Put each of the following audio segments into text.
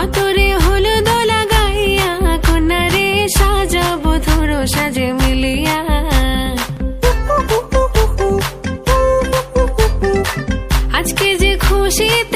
আতরে দোলা লাগাইয়া কন্যারে সাজাবো ধরো সাজে মিলিয়া। আজকে যে খুশিতে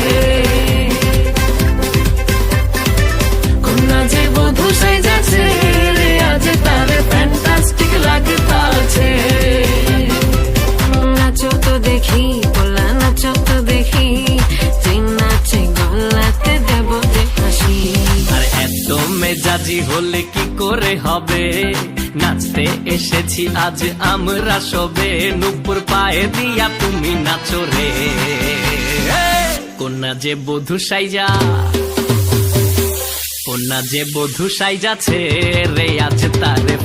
মেজাজি হলে কি করে হবে? নাচতে এসেছি আজ আমরা সবে। নুপুর পায়ে দিয়া তুমি নাচো রে। কন্যা যে বধু সাইজা। কন্যা যে বধু সাইজাছে রে, আজ তারে